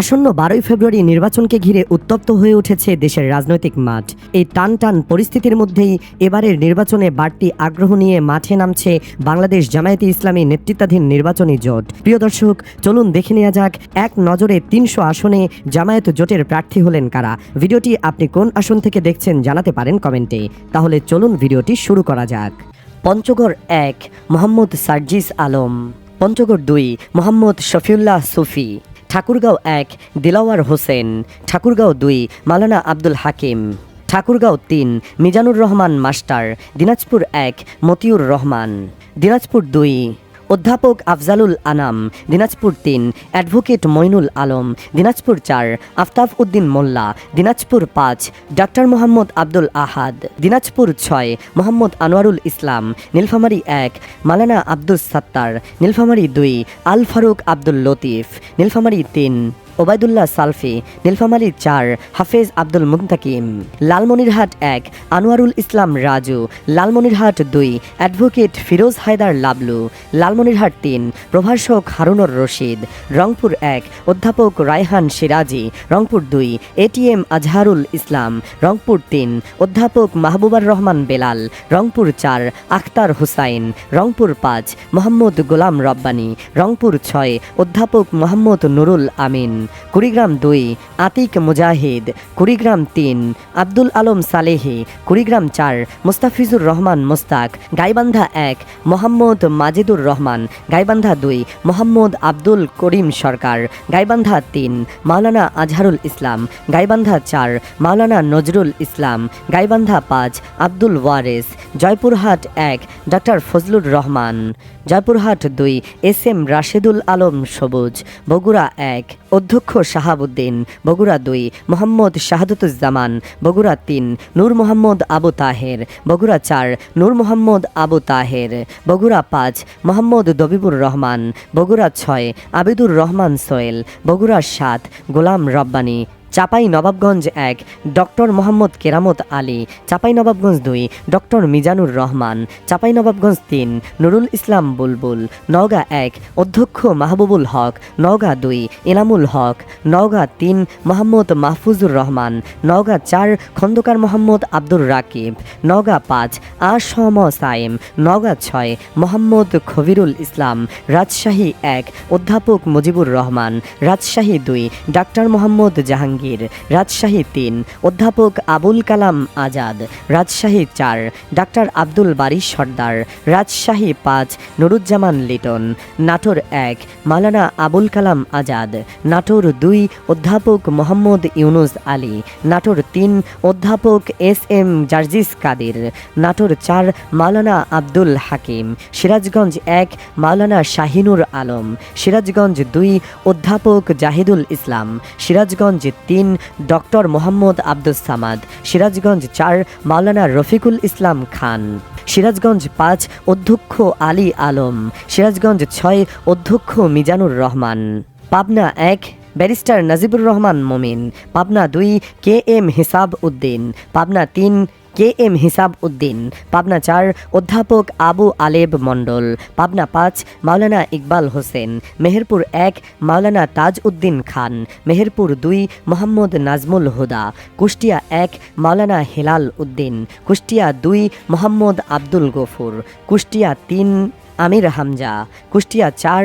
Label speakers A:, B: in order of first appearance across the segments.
A: আসন্ন বারোই ফেব্রুয়ারি নির্বাচনকে ঘিরে উত্তপ্ত হয়ে উঠেছে দেশের রাজনৈতিক মাঠ। এই টান টান পরিস্থিতির মধ্যেই এবারের নির্বাচনে বাড়তি আগ্রহ নিয়ে মাঠে নামছে বাংলাদেশ জামায়াতে ইসলামী নেতৃত্বাধীন নির্বাচনী জোট। প্রিয় দর্শক, চলুন দেখে নেওয়া যাক, এক নজরে তিনশো আসনে জামায়াত জোটের প্রার্থী হলেন কারা? ভিডিওটি আপনি কোন আসন থেকে দেখছেন জানাতে পারেন কমেন্টে। তাহলে চলুন ভিডিওটি শুরু করা যাক। পঞ্চগড় এক, মোহাম্মদ সার্জিস আলম। পঞ্চগড় দুই, মোহাম্মদ শফিউল্লাহ সুফি। ঠাকুরগাঁও এক, দিলাওয়ার হোসেন। ঠাকুরগাঁও দুই, মালানা আব্দুল হাকিম। ঠাকুরগাঁও তিন, মিজানুর রহমান মাস্টার। দিনাজপুর এক, মতিউর রহমান। দিনাজপুর দুই অধ্যাপক আফজালুল আনাম, দিনাজপুর তিন, অ্যাডভোকেট মইনুল আলম, দিনাজপুর চার, আফতাব উদ্দিন মোল্লা, দিনাজপুর পাঁচ, ডাক্তার মোহাম্মদ আব্দুল আহাদ, দিনাজপুর ছয়, মোহাম্মদ আনোয়ারুল ইসলাম, নীলফামারি এক, মালানা আব্দুল সাত্তার, নীলফামারি দুই, আল ফারুক আব্দুল লতিফ, নীলফামারি তিন। ওবায়দুল্লাহ সালফি, নীলফামারী চার, হাফেজ আব্দুল মুন্তাকিম। লালমনিরহাট এক, আনোয়ারুল ইসলাম রাজু। লালমনিরহাট দুই, অ্যাডভোকেট ফিরোজ হায়দার লাবলু। লালমনিরহাট তিন, প্রভাষক হারুনর রশিদ। রংপুর এক, অধ্যাপক রায়হান সিরাজি। রংপুর দুই, এটিএম আজহারুল ইসলাম। রংপুর তিন, অধ্যাপক মাহবুবার রহমান বেলাল। রংপুর চার, আখতার হুসাইন। রংপুর পাঁচ, মোহাম্মদ গোলাম রব্বানী। রংপুর ছয়, অধ্যাপক মোহাম্মদ নুরুল আমিন। কুড়িগ্রাম দুই, আতিক মুজাহিদ, কুড়িগ্রাম তিন, আব্দুল আলম সালেহি, কুড়িগ্রাম চার, মুস্তাফিজুর রহমান মুস্তাক, গাইবান্ধা এক, মোহাম্মদ মাজেদুর রহমান, গাইবান্ধা দুই, মোহাম্মদ আব্দুল করিম সরকার, গাইবান্ধা তিন, মাওলানা আজহারুল ইসলাম, গাইবান্ধা চার, মাওলানা নজরুল ইসলাম, গাইবান্ধা পাঁচ, আব্দুল ওয়ারেস, জয়পুরহাট এক ডক্টর ফজলুর রহমান। জয়পুরহাট দুই, এস এম রাশেদুল আলম সবুজ, বগুড়া এক অধ্যক্ষ শাহাবুদ্দিন, বগুড়া দুই, মোহাম্মদ শাহাদুজ্জামান, বগুড়া তিন, নূর মোহাম্মদ আবু তাহের, বগুড়া চার, নূর মোহাম্মদ আবু তাহের, বগুড়া পাঁচ, মোহাম্মদ দবিবুর রহমান, বগুড়া ছয়, আবিদুর রহমান সোয়েল বগুড়া সাত, গোলাম রব্বানী। চাপাই নবাবগঞ্জ এক, ডক্টর মোহাম্মদ কেরামত আলী চাপাই নবাবগঞ্জ দুই, ডক্টর মিজানুর রহমান চাপাই নবাবগঞ্জ তিন, নুরুল ইসলাম বুলবুল, নওগাঁ এক, অধ্যক্ষ মাহবুবুল হক, নওগাঁ দুই, এনামুল হক, নওগাঁ তিন, মোহাম্মদ মাহফুজুর রহমান, নওগাঁ চার, খন্দকার মোহাম্মদ আব্দুর রাকিব, নওগাঁ পাঁচ, আসম সাইম নওগাঁ ছয়, মোহাম্মদ খবিরুল ইসলাম, রাজশাহী এক, অধ্যাপক মুজিবুর রহমান, রাজশাহী দুই, ডাক্তার মোহাম্মদ জাহাঙ্গীর রাজশাহী তিন। অধ্যাপক আবুল কালাম আজাদ, রাজশাহী চার। ডাক্তার আব্দুল বারি সর্দার, রাজশাহী পাঁচ। নুরুজ্জামান লিটন। নাটোর এক। মালানা আবুল কালাম আজাদ। নাটোর দুই। অধ্যাপক মোহাম্মদ ইউনুস আলী। নাটোর তিন। অধ্যাপক এস এম জার্জিস কাদির। নাটোর চার। মাওলানা আব্দুল হাকিম। সিরাজগঞ্জ এক। মাওলানা শাহিনুর আলম। সিরাজগঞ্জ দুই। অধ্যাপক জাহিদুল ইসলাম। সিরাজগঞ্জ তিন ডক্টর মোহাম্মদ আব্দুস সামাদ, সিরাজগঞ্জ চার মাওলানা রফিকুল ইসলাম খান, সিরাজগঞ্জ পাঁচ অধ্যক্ষ আলী আলম, সিরাজগঞ্জ ছয় অধ্যক্ষ মিজানুর রহমান, পাবনা এক ব্যারিস্টার নাজিবুর রহমান মমিন, পাবনা দুই কে এম হিসাব উদ্দিন, পাবনা তিন কে এম হিসাব উদ্দিন পাবনা চার অধ্যাপক আবু আলেব মণ্ডল, পাবনা পাঁচ মাওলানা ইকবাল হোসেন, মেহেরপুর এক মাওলানা তাজ উদ্দিন খান, মেহেরপুর দুই মোহাম্মদ নাজমুল হুদা, কুষ্টিয়া এক মাওলানা হেলাল উদ্দিন, কুষ্টিয়া দুই মোহাম্মদ আব্দুল গফুর, কুষ্টিয়া তিন আমির হামজা, কুষ্টিয়া চার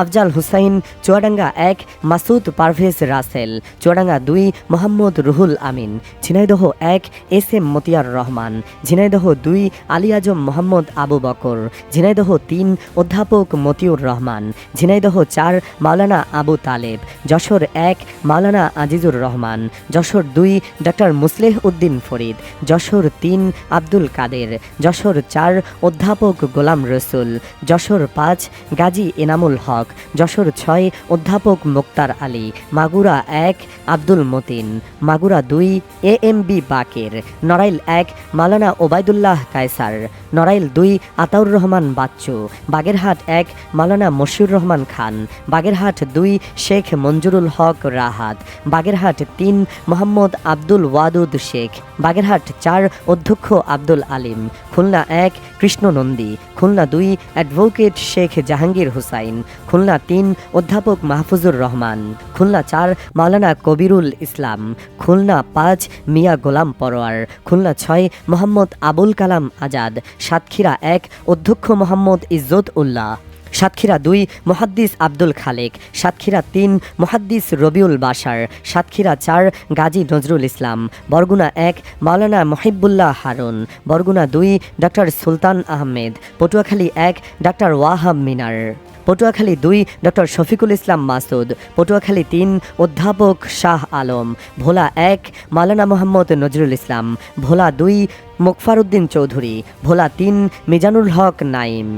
A: আফজাল হুসাইন, চুয়াডাঙ্গা এক, মাসুদ পারভেজ রাসেল, চুয়াডাঙ্গা দুই, মোহাম্মদ রুহুল আমিন, ঝিনাইদহ এক, এস এম মতিয়ার রহমান, ঝিনাইদহ দুই, আলী আজম মোহাম্মদ আবু বকর, ঝিনাইদহ তিন, অধ্যাপক মতিউর রহমান, ঝিনাইদহ চার, মাওলানা আবু তালেব, যশোর এক, মাওলানা আজিজুর রহমান, যশোর দুই ডক্টর মুসলেহ উদ্দিন ফরিদ, যশোর তিন, আব্দুল কাদের, যশোর চার, অধ্যাপক গোলাম রসুল, যশোর পাঁচ, গাজী এনামুল হক যশোর ছয়, অধ্যাপক মুক্তার আলী, মাগুরা এক, আব্দুল মতিন, মাগুরা দুই A M B Baker, Narail এক, মালানা ওবায়দুল্লাহ কায়সার, নড়াইল দুই, আতাউর রহমান বাচ্চু, বাগেরহাট এক, মালানা মশিউর রহমান খান, বাগেরহাট দুই, শেখ মঞ্জুরুল হক রাহাত, বাগেরহাট তিন, মোহাম্মদ আব্দুল ওয়াদুদ শেখ, বাগেরহাট চার, অধ্যক্ষ আব্দুল আলিম, খুলনা এক কৃষ্ণ নন্দী খুলনা দুই, অ্যাডভোকেট শেখ জাহাঙ্গীর হুসাইন খুলনা তিন অধ্যাপক মাহফুজুর রহমান, খুলনা চার মাওলানা কবিরুল ইসলাম, খুলনা পাঁচ মিয়া গোলাম পরোয়ার, খুলনা ছয় মোহাম্মদ আবুল কালাম আজাদ, সাতক্ষীরা এক অধ্যক্ষ মোহাম্মদ ইজ্জত উল্লাহ, সাতক্ষীরা দুই মহাদ্দিস আব্দুল খালেক, সাতক্ষীরা তিন মহাদ্দিস রবিউল বাসার সাতক্ষীরা চার গাজী নজরুল ইসলাম, বরগুনা এক মাওলানা মহিবুল্লাহ হারুন, বরগুনা দুই ডক্টর সুলতান আহমেদ, পটুয়াখালী এক ডক্টর ওয়াহাব মিনার। পটুয়াখালী দুই, ডক্টর শফিকুল ইসলাম মাসুদ। পটুয়াখালী তিন, অধ্যাপক শাহ আলম। ভোলা এক মালানা মোহাম্মদ নজরুল ইসলাম। ভোলা দুই মুকফারউদ্দিন চৌধুরী। ভোলা তিন, মিজানুল হক নাইম।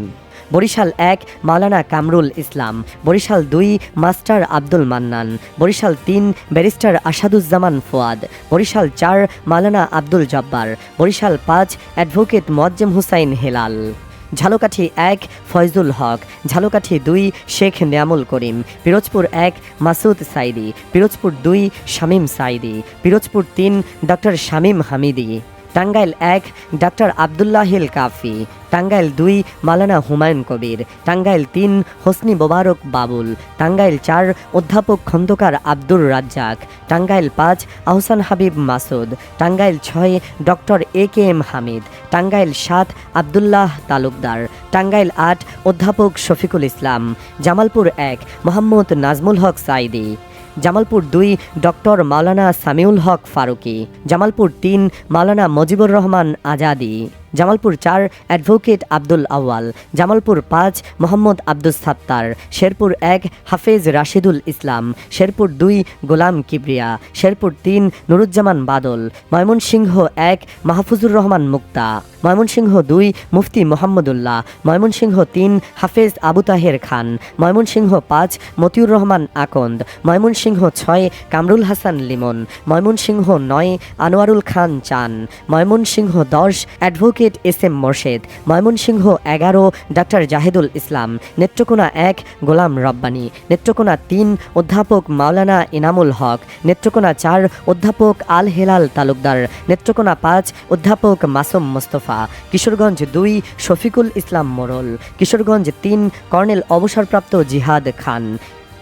A: বরিশাল এক, মাওলানা কামরুল ইসলাম। বরিশাল দুই, মাস্টার আব্দুল মান্নান। বরিশাল তিন, ব্যারিস্টার আসাদুজ্জামান ফোয়াদ। বরিশাল চার, মাওলানা আব্দুল জব্বার। বরিশাল পাঁচ, অ্যাডভোকেট মোয়াজ্জেম হুসাইন হেলাল। ঝালকাঠি এক, ফয়জুল হক। ঝালকাঠি দুই, শেখ নিয়ামুল করিম। পিরোজপুর এক, মাসুদ সাইদি। পিরোজপুর দুই, শামীম সাইদি। পিরোজপুর তিন, ডক্টর শামীম হামিদি। টাঙ্গাইল এক, ডাক্তার আবদুল্লাহিল কাফি। টাঙ্গাইল দুই, মালানা হুমায়ুন কবির। টাঙ্গাইল তিন, হোসনি মোবারক বাবুল। টাঙ্গাইল চার, অধ্যাপক খন্দকার আব্দুর রাজ্জাক। টাঙ্গাইল পাঁচ, আহসান হাবিব মাসুদ। টাঙ্গাইল ছয়, doctor A K M Hamid. Tangail সাত, আবদুল্লাহ তালুকদার। টাঙ্গাইল আট, অধ্যাপক শফিকুল ইসলাম। জামালপুর এক, মোহাম্মদ নাজমুল হক সাইদি জামালপুর দুই ডক্টর মাওলানা সামিউল হক ফারুকি জামালপুর তিন মাওলানা মজিবুর রহমান আজাদি। জামালপুর চার অ্যাডভোকেট আব্দুল আওয়াল জামালপুর পাঁচ মোহাম্মদ আব্দুস সাত্তার, শেরপুর এক হাফেজ রাশিদুল ইসলাম, শেরপুর দুই গোলাম কিবরিয়া, শেরপুর তিন নুরুজ্জামান বাদল, ময়মনসিংহ এক মাহফুজুর রহমান মুক্তা, ময়মনসিংহ দুই মুফতি মোহাম্মদুল্লাহ, ময়মনসিংহ তিন হাফেজ আবু তাহের খান, ময়মনসিংহ পাঁচ মতিউর রহমান আকন্দ, ময়মনসিংহ ছয় কামরুল হাসান লিমন, ময়মনসিংহ নয় আনোয়ারুল খান চান, ময়মনসিংহ দশ advocate S M Morshed, Mymensingh এগারো, ডাক্তার জাহেদুল ইসলাম, নেত্রকোনা এক, গোলাম রব্বানী, নেত্রকোনা তিন, অধ্যাপক মাওলানা ইনামুল হক, নেত্রকোনা চার, অধ্যাপক আল হেলাল তালুকদার, নেত্রকোনা পাঁচ, অধ্যাপক মাসুম মোস্তফা, কিশোরগঞ্জ দুই, শফিকুল ইসলাম মোরল কিশোরগঞ্জ তিন, কর্নেল অবসরপ্রাপ্ত জিহাদ খান।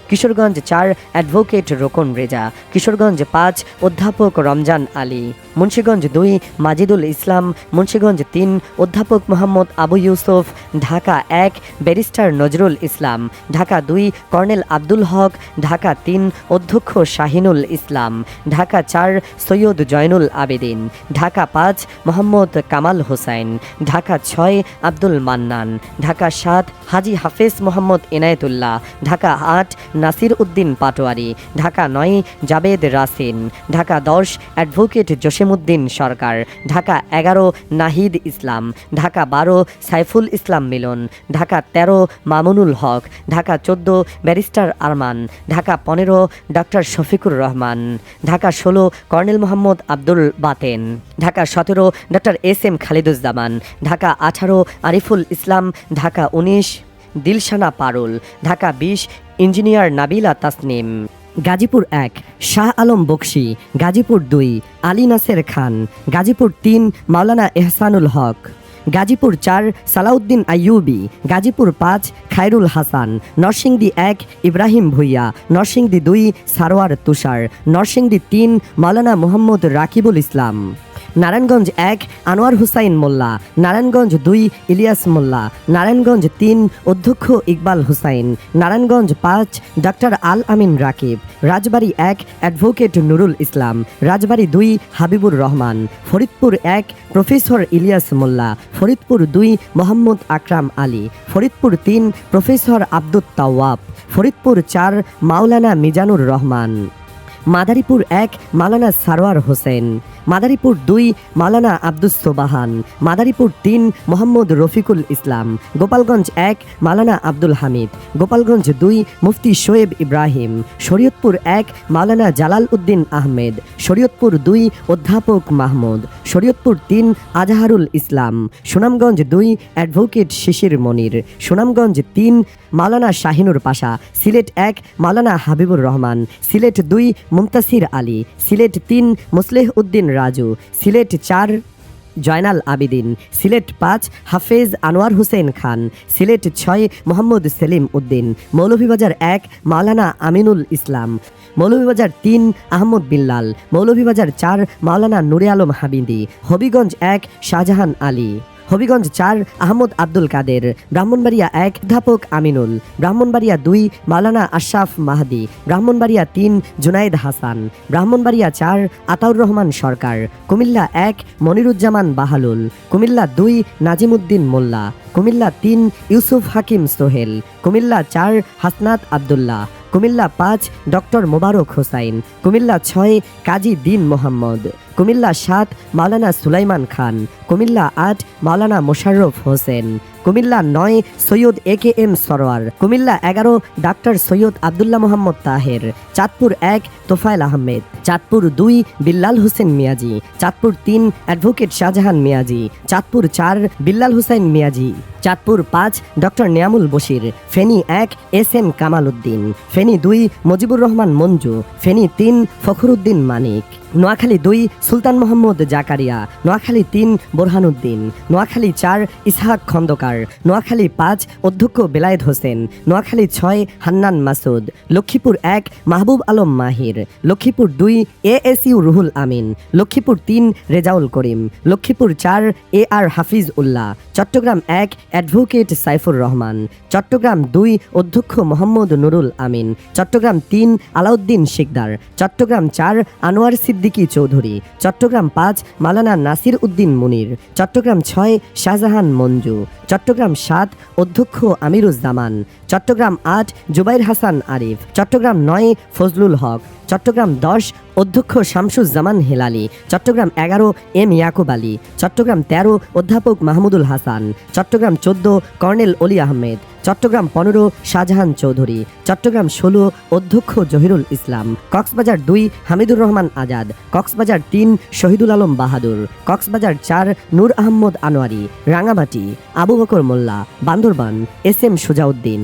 A: কিশোরগঞ্জ চার অ্যাডভোকেট রোকন রেজা, কিশোরগঞ্জ পাঁচ অধ্যাপক রমজান আলী, মুন্সীগঞ্জ দুই মাজিদুল ইসলাম, মুন্সীগঞ্জ তিন অধ্যাপক মোহাম্মদ আবু ইউসুফ, ঢাকা এক ব্যারিস্টার নজরুল ইসলাম, ঢাকা দুই কর্নেল আব্দুল হক, ঢাকা তিন অধ্যক্ষ শাহিনুল ইসলাম, ঢাকা চার সৈয়দ জয়নুল আবেদিন, ঢাকা পাঁচ মোহাম্মদ কামাল হোসাইন, ঢাকা ছয় আব্দুল মান্নান, ঢাকা সাত হাজি হাফেজ মোহাম্মদ এনায়েতুল্লাহ, ঢাকা আট নাসির উদ্দিন পাটোয়ারি, ঢাকা নয়, জাবেদ রাসিন, ঢাকা দশ, অ্যাডভোকেট জসিমউদ্দিন সরকার, ঢাকা এগারো, নাহিদ ইসলাম, ঢাকা বারো, সাইফুল ইসলাম মিলন, ঢাকা তেরো, মামুনুল হক, ঢাকা চোদ্দ, ব্যারিস্টার আরমান, ঢাকা পনেরো ডক্টর শফিকুর রহমান, ঢাকা ষোলো, কর্নেল মোহাম্মদ আব্দুল বাতেন, ঢাকা সতেরো doctor S M Khaliduzzaman, Dhaka আঠারো, আরিফুল ইসলাম, ঢাকা উনিশ, দিলশানা পারুল, ঢাকা বিশ ইঞ্জিনিয়ার নাবিলা তাসনিম। গাজীপুর এক, শাহ আলম বক্সি। গাজীপুর দুই, আলী নাসের খান। গাজীপুর তিন, মাওলানা এহসানুল হক। গাজীপুর চার, সালাউদ্দিন আইয়ুবি। গাজীপুর পাঁচ, খায়রুল হাসান। নরসিংদী এক, ইব্রাহিম ভুইয়া। নরসিংদী দুই, সারোয়ার তুষার। নরসিংদী তিন, মাওলানা মোহাম্মদ রাকিবুল ইসলাম। নারায়ণগঞ্জ এক, আনোয়ার হুসাইন মোল্লা। নারায়ণগঞ্জ দুই, ইলিয়াস মোল্লা। নারায়ণগঞ্জ তিন, অধ্যক্ষ ইকবাল হুসাইন। নারায়ণগঞ্জ পাঁচ, ডাক্তার আল আমিন রাকিব। রাজবাড়ী এক, অ্যাডভোকেট নুরুল ইসলাম। রাজবাড়ী দুই, হাবিবুর রহমান। ফরিদপুর এক, প্রফেসর ইলিয়াস মোল্লা। ফরিদপুর দুই, মোহাম্মদ আকরাম আলী। ফরিদপুর তিন, প্রফেসর আব্দুত তাওয়াব। ফরিদপুর চার, মাওলানা মিজানুর রহমান। মাদারীপুর এক মালানা সারোয়ার হোসেন। মাদারীপুর দুই মালানা আব্দুস সোবাহান, মাদারীপুর তিন মোহাম্মদ রফিকুল ইসলাম, গোপালগঞ্জ এক মালানা আব্দুল হামিদ, গোপালগঞ্জ দুই মুফতি শোয়েব ইব্রাহিম, শরীয়তপুর এক মালানা জালাল উদ্দিন আহমেদ, শরীয়তপুর দুই অধ্যাপক মাহমুদ, শরীয়তপুর তিন আজাহারুল ইসলাম, সুনামগঞ্জ দুই অ্যাডভোকেট শিশির মনির, সুনামগঞ্জ তিন মালানা শাহিনুর পাশা, সিলেট এক মালানা হাবিবুর রহমান, সিলেট দুই মুমতাসির আলী, সিলেট তিন মুসলেহ উদ্দিন রাজু। সিলেট চার, জয়নাল আবিদিন। সিলেট পাঁচ, হাফেজ আনোয়ার হোসেন খান। সিলেট ছয়, মোহাম্মদ সেলিম উদ্দিন। মৌলভীবাজার এক, মাওলানা আমিনুল ইসলাম। মৌলভীবাজার তিন, আহমদ বিল্লাল। মৌলভীবাজার চার, মাওলানা নুরে আলম হাবিদি হবিগঞ্জ এক, শাহজাহান আলী। হবিগঞ্জ চার আহমদ আব্দুল কাদের, ব্রাহ্মণবাড়িয়া এক অধ্যাপক আমিনুল, ব্রাহ্মণবাড়িয়া দুই মাওলানা আশরাফ মাহাদি, ব্রাহ্মণবাড়িয়া তিন জুনায়েদ হাসান, ব্রাহ্মণবাড়িয়া চার আতাউর রহমান সরকার, কুমিল্লা এক মনিরুজ্জামান বাহালুল, কুমিল্লা দুই নাজিমুদ্দিন মোল্লা, কুমিল্লা তিন ইউসুফ হাকিম সোহেল, কুমিল্লা চার হাসনাত আবদুল্লাহ কুমিল্লা পাঁচ, ডক্টর মোবারক হোসাইন। কুমিল্লা ছয়, কাজী দিন মোহাম্মদ। কুমিল্লা সাত, মাওলানা সুলাইমান খান। কুমিল্লা আট, মাওলানা মোশাররফ হোসেন। কুমিল্লা নয়, Syed A K M Sarwar. Comilla এগারো, ডাক্তার সৈয়দ আবদুল্লাহ মোহাম্মদ তাহের। চাঁদপুর এক, তোফায়েল আহমেদ। চাঁদপুর দুই, বিল্লাল হোসেন মিয়াজি। চাঁদপুর তিন, অ্যাডভোকেট শাহজাহান মিয়াজি। চাঁদপুর চার, বিল্লাল হোসেন মিয়াজি। চাঁদপুর পাঁচ, ডক্টর নিয়ামুল বশির। ফেনী এক, এস এম কামাল উদ্দিন। ফেনী দুই, মজিবুর রহমান মঞ্জু। ফেনী তিন, ফখরুদ্দিন মানিক। নোয়াখালী দুই, সুলতান মোহাম্মদ জাকারিয়া, নোয়াখালী তিন, বোরহানুদ্দিন, নোয়াখালী চার, ইসহাক খন্দকার, নোয়াখালী পাঁচ, অধ্যক্ষ বেলায়েত হোসেন, নোয়াখালী ছয়, হান্নান মাসুদ, লক্ষ্মীপুর এক, মাহবুব আলম মাহির, লক্ষ্মীপুর দুই A S U Ruhul Amin, Lakshmipur তিন, রেজাউল করিম, লক্ষ্মীপুর চার, এ আর হাফিজ উল্লাহ, চট্টগ্রাম এক, অ্যাডভোকেট সাইফুর রহমান, চট্টগ্রাম দুই, অধ্যক্ষ মোহাম্মদ নুরুল আমিন, চট্টগ্রাম তিন, আলাউদ্দিন শিকদার, চট্টগ্রাম চার, আনোয়ার সিদ্দিকী চৌধুরী, চট্টগ্রাম পাঁচ মালানা নাসির উদ্দিন মুনির, চট্টগ্রাম ছয় শাহজাহান মঞ্জু, চট্টগ্রাম সাত অধ্যক্ষ আমিরুজ্জামান, চট্টগ্রাম আট জুবাইর হাসান আরিফ, চট্টগ্রাম নয় ফজলুল হক। চট্টগ্রাম দশ, অধ্যক্ষ শামসুজ্জামান হেলালি, চট্টগ্রাম এগারো, এম ইয়াকুব আলী, চট্টগ্রাম তেরো, অধ্যাপক মাহমুদুল হাসান, চট্টগ্রাম চোদ্দ, কর্নেল অলি আহমেদ, চট্টগ্রাম পনেরো, শাহজাহান চৌধুরী, চট্টগ্রাম ষোলো, অধ্যক্ষ জহিরুল ইসলাম, কক্সবাজার দুই, হামিদুর রহমান আজাদ, কক্সবাজার তিন, শহীদুল আলম বাহাদুর, কক্সবাজার চার, নূর আহমদ আনোয়ারি, রাঙামাটি, আবু বকর মোল্লা, বান্দরবান, এস এম সুজাউদ্দিন।